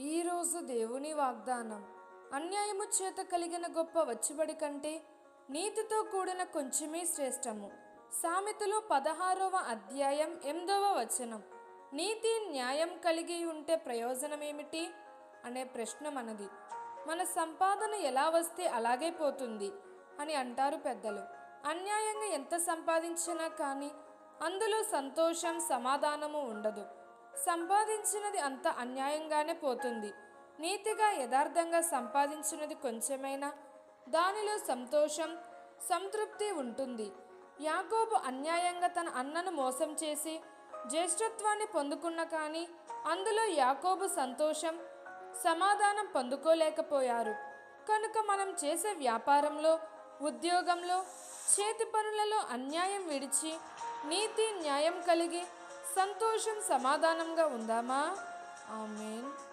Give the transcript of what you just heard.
ఈరోజు దేవుని వాగ్దానం. అన్యాయము చేత కలిగిన గొప్ప వచ్చుబడి కంటే నీతితో కూడిన కొంచెమే శ్రేష్టము. సామెతలో పదహారవ అధ్యాయం ఎనిమిదవ వచనం. నీతి న్యాయం కలిగి ఉంటే ప్రయోజనమేమిటి? అనే ప్రశ్న మనది. మన సంపాదన ఎలా వస్తే అలాగే పోతుంది అని అంటారు పెద్దలు. అన్యాయంగా ఎంత సంపాదించినా కానీ అందులో సంతోషం సమాధానము ఉండదు. సంపాదించినది అంత అన్యాయంగానే పోతుంది. నీతిగా యథార్థంగా సంపాదించినది కొంచెమైనా దానిలో సంతోషం సంతృప్తి ఉంటుంది. యాకోబు అన్యాయంగా తన అన్నను మోసం చేసి జ్యేష్ఠత్వాన్ని పొందుకున్న కానీ అందులో యాకోబు సంతోషం సమాధానం పొందుకోలేకపోయారు. కనుక మనం చేసే వ్యాపారంలో ఉద్యోగంలో చేతి పనులలో అన్యాయం విడిచి నీతి న్యాయం కలిగి సంతోషం సమాధానంగా ఉందామా? ఆమెన్.